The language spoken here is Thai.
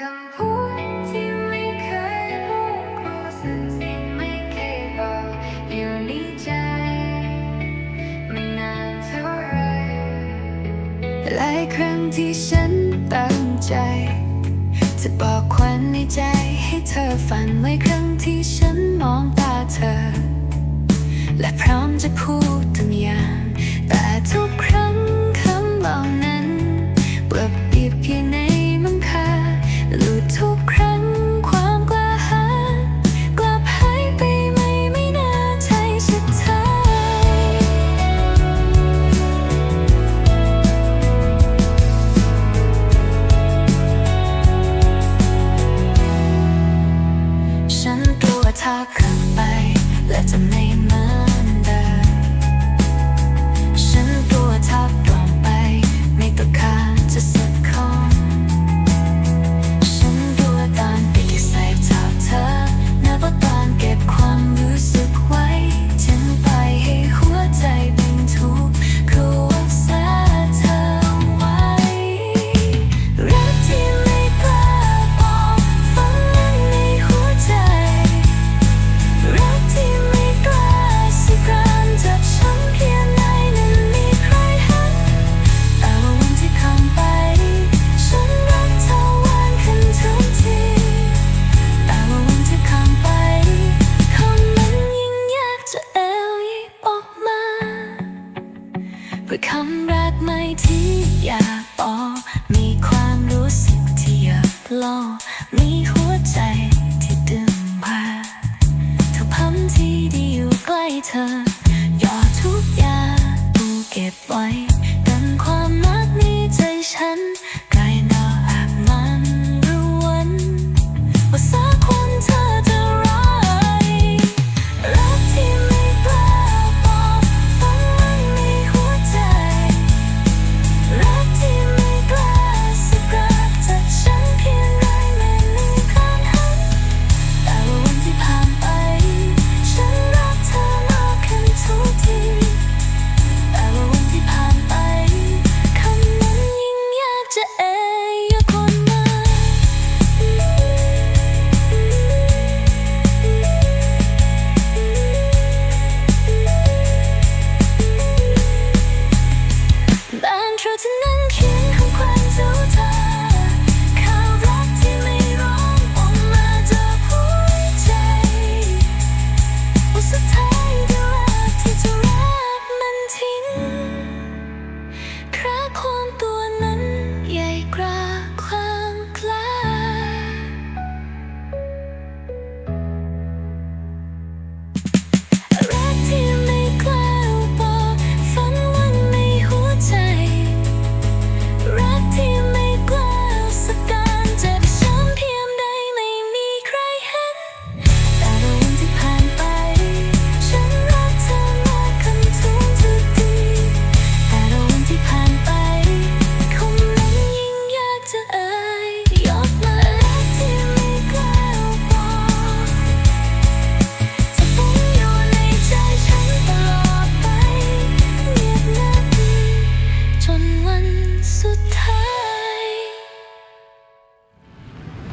หลายครั้งที่ฉันตั้งใจ จะบอกควันในใจให้เธอฝันหลาครั้งที่ฉันมองตาเธอ และพร้อมจะพูดทุกอย่าง let's make ว่าคำแรกไม่ที่อยากบอกมีความรู้สึกที่อยากลอมีหัวใจที่ดึงพาเธอพัมที่ดีอยู่ใกล้เธอ